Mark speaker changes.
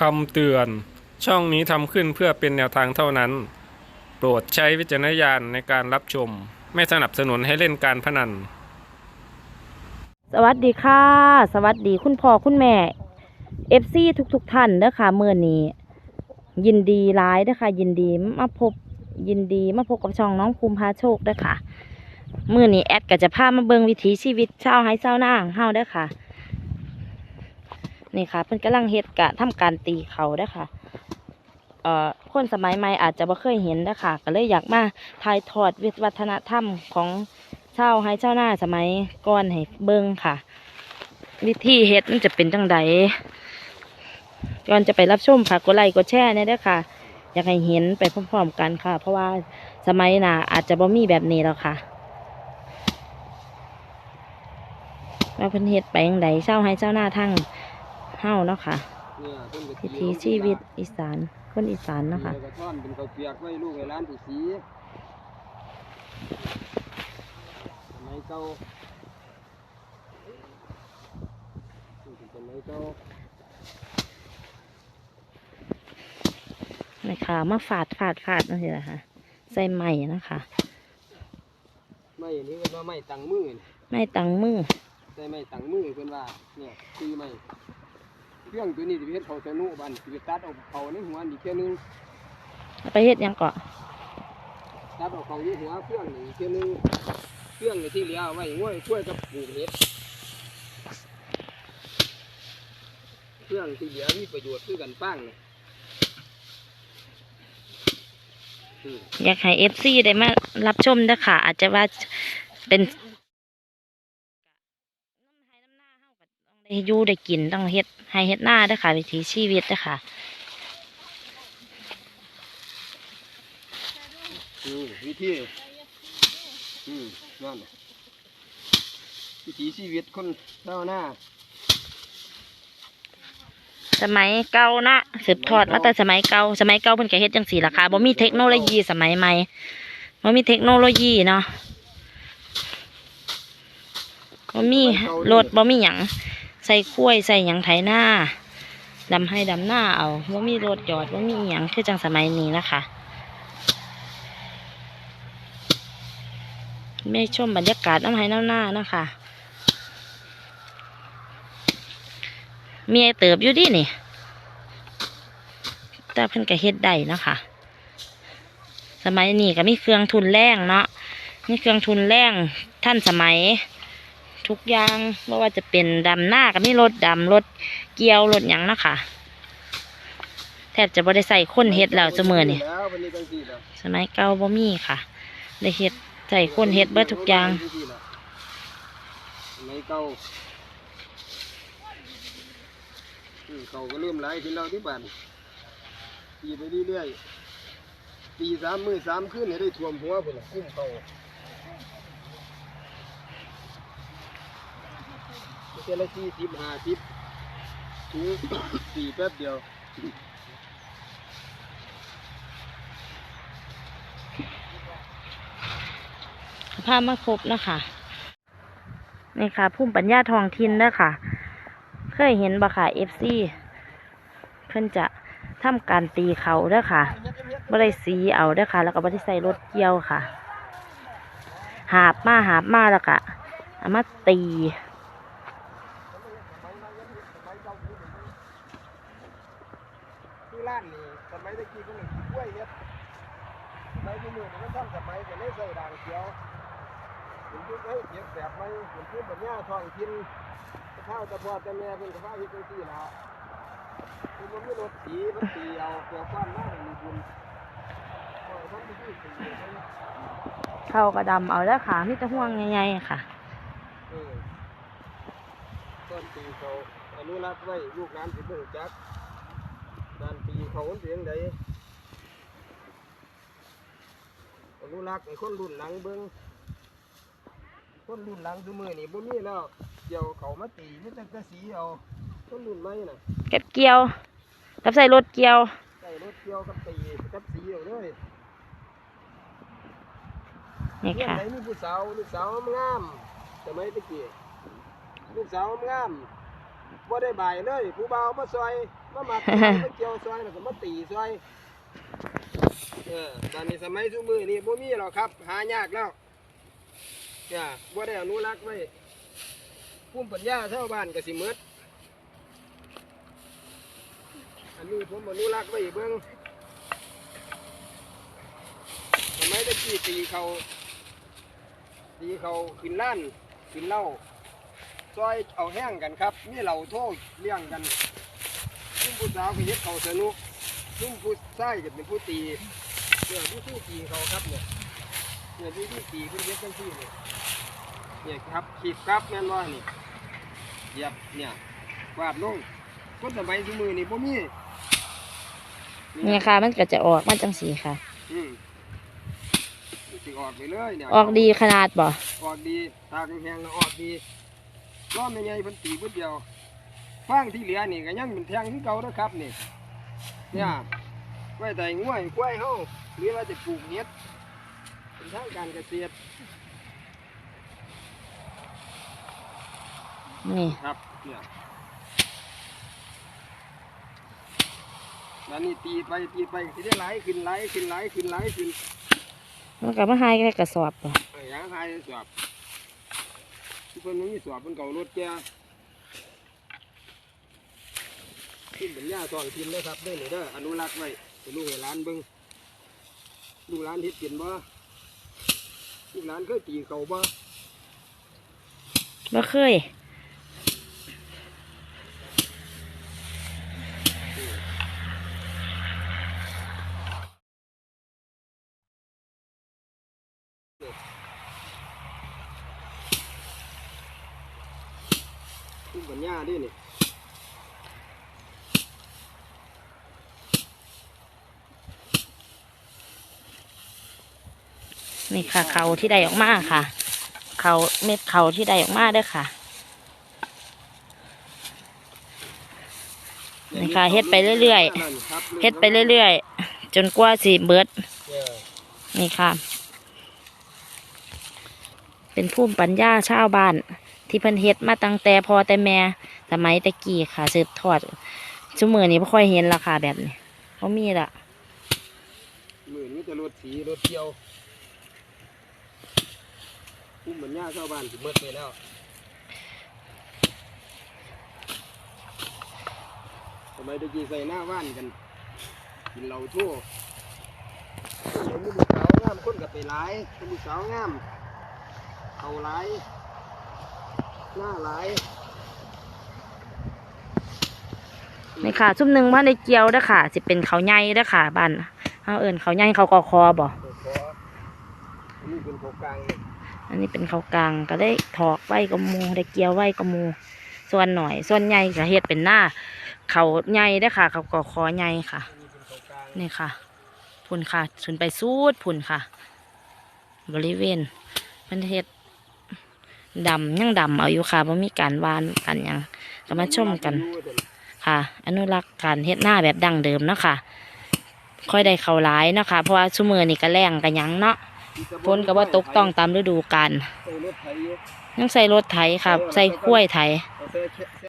Speaker 1: คำเตือน ช่องนี้ทำขึ้นเพื่อเป็นแนวทางเท่านั้น โปรดใช้วิจารณญาณในการรับชม ไม่สนับสนุนให้เล่นการพนัน
Speaker 2: สวัสดีค่ะ สวัสดีคุณพ่อคุณแม่เอฟซีทุกๆทท่านเด้อค่ะเมื่อนี้ ยินดีร้ายเด้อค่ะ ยินดีมาพบยินดีมาพบกับช่องน้องภูมิพาโชคเด้อค่ะมื่อนี้แอดก็จะพามาเบิงวิถีชีวิตชาวไฮชาวนาของเฮาเด้อค่ะ นี่ค่ะ เพิ่นกำลังเฮ็ดกะทำการตีเขาเด้ค่ะเอ่อคนสมัยใหม่อาจจะบ่เคยเห็นเด้อค่ะก็เลยอยากมาถ่ายทอดวิวัฒนธรรมของชาวไฮชาวนาสมัยก่อนให้เบิ่งค่ะ วิธีเฮ็ดมันจะเป็นจังใดก่อนจะไปรับชมค่ะกดไลค์กดแชร์เนี่ยด้ค่ะ อยากให้เห็นไปพร้อมๆกันค่ะ เพราะว่าสมัยน้าอาจจะบ่มีแบบนี้แล้วค่ะว่าเพิ่นเฮ็ดไปจังใดเชาวไฮชาวนาทั้ง เฮาเนาะค่ะ
Speaker 3: เนี่ยเพิ่นก็
Speaker 2: วิถีชีวิตอีสานคนอีสานเนาะค่ะ
Speaker 3: แล้วก็ท่อนเป็นข้าวเปียกไว้ลูกให้ร้านที่สีสมัยเก่าสมัยเก่า
Speaker 2: นะคะมาฝาดฝาดฝาดนั่นสิละค่ะใส่ใหม่นะคะ
Speaker 3: ไม่อันนี้ก็ว่าไม่ตังมือนี่
Speaker 2: ไม่ตังมือ
Speaker 3: ใส่ไม่ตังมือเพิ่นว่าเนี่ยคือไม่ เครื่องตัวนี้สิไปเฮ็ดเขาสนุบันสิไปตัดเอาเขาในหัวนี่แค่ยหนึง
Speaker 2: เอาไปเฮ็ดหยังเกาะ
Speaker 3: ตัดเอาเขาที่หัวเครื่องนี่แค่ยหนึงเครื่องนี่ที่เหลือเอาไว้ง่วยช่วยกับปลูกเห็ดเครื่องที่เหลือมีประโยชน์คือกันป้างเนี่ยอืม
Speaker 2: อยากให้เอฟซีได้มารับชมเด้อค่ะอาจจะว่าเป็น ได้อยู่ได้กินต้องเฮ็ดให้เฮ็ดหน้าเด้อค่ะ วิถีชีวิตเด้อค่ะ
Speaker 3: นี่วิธีอืมนั่นน่ะวิถีชีวิตคนเจ้าหน้า
Speaker 2: สมัยเก่านะสืบทอดมาแต่สมัยเก่าสมัยเก่าเพิ่นก็เฮ็ดจังซี่ล่ะค่ะบ่มีเทคโนโลยีสมัยใหม่บ่มีเทคโนโลยีเนาะบ่มีรถบ่มีหยัง ใส่ข้วยใส่หยังไถหน้าดำให้ดำหน้าเอาบ่ามีรถจอดบ่ามีหยังคือจังสมัยนี้นะคะไม่ชมบรรยากาศน้ำให้น้ำหน้านะคะเมียเติบอยู่ดินี่ แต่เพิ่นก็เฮ็ดได้นะคะ สมัยนี้ก็มีเครื่องทุนแรงเนาะมีเครื่องทุนแรงท่านสมัย ทุกอย่างไม่ว่าจะเป็นดำหน้าก็มีรถดำรถเกียวรถหยังนะค่ะแทบจะบ่ได้ใส่คนเฮ็ดแล้วเสมอนี่
Speaker 3: แล้ววันนี้จังซี่แล้ว
Speaker 2: สมัยเก่าบ่มีค่ะ ได้เฮ็ดใส่คนเฮ็ดเบิดทุกอย่าง
Speaker 3: สมัยเก่าเก่าก็เริ่มหลายขึ้นแล้วที่บ้านตีไปเรื่อยๆตีสามมือสามคืนให้ได้ท่วมหัวพุ่นคุ้มเก่า เจละสี่สิบห้าสิบถึงสี่แป๊บเดียว
Speaker 2: ภาพมาครบแล้วค่ะนี่ค่ะภูมิปัญญาทองถิ่นเด้อค่ะ เคยเห็นบ่ค่ะเอฟซีเพิ่นจะทำการตีเขาเด้อค่ะบ่ได้สีเอาเด้อค่ะ แล้วก็บ่ได้ใส่รถเกี่ยวค่ะ หาบมาหาบมาแล้วก็เอามาตี
Speaker 3: ที่ร้านนี่สมัยตะ กี้ก็หนึ่งกล้วยเฮ็ดสมัยที่มือนี่ก็ต้องสมัยจะได้ใส่ด่างเขียวผมยุคให้ยเก็บแบบไหม่ผมพูดแบบนี้ท้องกินข้าวตะพอตะแม่เป็นกับว่าเฮ็ดจังซี่แล่ะคือมันไมีรถสีมันตีเอาเกี่ยวก้อนมากมีบุญโอ้ยท่านที่สี่สี่เข้า
Speaker 2: กระดำเอาเด้อค่ะมีแต่ห่วงใหญ่ๆค่ะ
Speaker 3: ต้นตีเขาอนุรักษ์ไว้ลูกหลานสิบ่รู้จักร เขามันเป็นจังไดอนุรักษ์ให้คนรุ่นหลังเบิ้งคนรุ่นหลังซุมือนี่บ่มีแล้วเกี่ยวเขามาตีนี่ตั้งแต่สีเอาคนรุ่นใหม่น่ะ
Speaker 2: เก็บเกี่ยวกับใส่รถเกี่ยว
Speaker 3: ใส่รถเกี่ยวกับตีกับสีเอาเลย
Speaker 2: นี่
Speaker 3: เรื่อง
Speaker 2: ค่ะ
Speaker 3: ไหนมีผู้สาวลูกสาวงามสมัยตะกี้ลูกสาวงามบ่ได้บ่ายเลย ผู้บ่าวมาซอย มามามาเกี่ยวซอยแล้วก็มาตีซอยเออตอนนี้สมัยซุมือนี่บ่มีหรอกครับ หายากแล้วเนี่ยบ่ได้อนุรักษ์ไว้ภูมิปัญญาชาวบ้านก็สิหมดอันนี้ผมอนุรักษ์ไว้เบิ่งสมัยตะกี้ตีเขาตีเขาขึ้นล้านขึ้นเหล้าซอยเอาแห้งกันครับ มีเหล่าโทษเลี้ยงกัน ซุ่มผู้สาวก็เฮ็ดเขาสนุกซุ่มผู้ชายก็เป็นผู้ตีเนี่ยผู้ที่ตีเขาครับเนี่ยเนี่ยผู้ที่ตีเพิ่นเฮ็ดจังซี่เนี่ยเนี่ยครับขีบครับแม่นว่านี่เหยียบเนี่ยวาดลงคนสมัยสมือนี่บ่มี
Speaker 2: นี่ค่ะมันก็จะออกมาจังสีค่ะ
Speaker 3: อืมสิออกไปเลยเนี่ย
Speaker 2: ออกดีขนาดบ่
Speaker 3: ออกดีตากแห้งๆแล้วออกดีล้อมใหญ่ๆเพิ่นตีเพิ่นเดียว ฟางที่เหลือนี่ก็ยังเป็นแทงคือเก่าเด้อครับนี่เนี่ยไว้แต่ง่วยกล้วยเฮาหรือว่าจะปลูกเห็ดเป็นทางการเกษตร
Speaker 2: นี่
Speaker 3: ครับเนี่ยแล้วนี่ตีไปตีไปสิได้หลายขึ้นหลายขึ้นหลายขึ้นหลายขึ้น
Speaker 2: มันก็มาหายแค่กระสอบบ่
Speaker 3: ไอ้ยางหายสอบที่เพิ่นมันมีสอบเพิ่นเก่ารถแก ขึ้นเป็นหญ้าตอนกินเลยครับเด้อนี่เด้ออนุรักษ์ไว้ให้ลูกให้หลานเบิ่งลูกหลานเฮ็ดกินบ่ลูกหลานเคยตีเขาบ่
Speaker 2: บ่เคย
Speaker 3: ขึ้นเป็นหญ้าเด้วยนี่
Speaker 2: นี่ค่ะ เขาที่ได้ออกมาค่ะ เขาเม็ดเขาที่ได้ออกมาด้อค่ะนี่ค่ะเฮ็ดไปเรื่อยๆเฮ็ดไปเรื่อยๆจนกว่าสิเบิดนี่ค่ะ เป็นภูมิปัญญาชาวบ้าน ที่เพิ่นเฮ็ดมาตั้งแต่พอแต่แม่สมัยตะกี้ค่ะสืบทอดชั่วมือนี้ไม่ค่อยเห็นราคาแบบนี้เขามีละ
Speaker 3: มือนี้จะรถสีรถเที่ยว พุ่มเหมือนหญ้าชาวบ้านสิเมิดไปแล้วทำไมตะกี้ใส่หน้าว่านกันกินเหล้าทั่วเห็นมีลูกสาวงามคนกับไปหลายมีลูกสาวงามเขาหลายหน้าหลาย
Speaker 2: นี่ค่ะซุ่มหนึ่งว่าในเกียวเด้อค่ะ สิเป็นเขาใหญ่เด้อค่ะบ้านเขาเอิ้นเขาใหญ่เขากอคอบ่
Speaker 3: ขออันนี้เป็นโครงกลางนี่
Speaker 2: อันนี้เป็นเขากลางก็ได้ถอกไว้กับหมูได้เกียวไว้กับหมู ส่วนหน่อย ส่วนใหญ่ก็เฮ็ดเป็นหน้า เขาใหญ่เด้ค่ะ เขากอคอใหญ่ค่ะ
Speaker 3: นี่ค่ะ
Speaker 2: พุ่นค่ะขึ้นไปสูดพุ่นค่ะ บริเวณมันเฮ็ดดำยังดำเอาอยู่ค่ะบ่มีการวานกันยังก็มาชมกันค่ะ อนุรักษ์การเฮ็ดหน้าแบบดั้งเดิมเนาะค่ะ ค่อยได้เขาหลายเนาะค่ะเพราะว่าซุมือนี่ก็แรงกันยังเนาะ ฝนก็บ่าตกต้องตามฤดูกาล
Speaker 3: ใส่รถไถอยู่
Speaker 2: ยังใส่รถไถค่ะใส่ขั้วไถ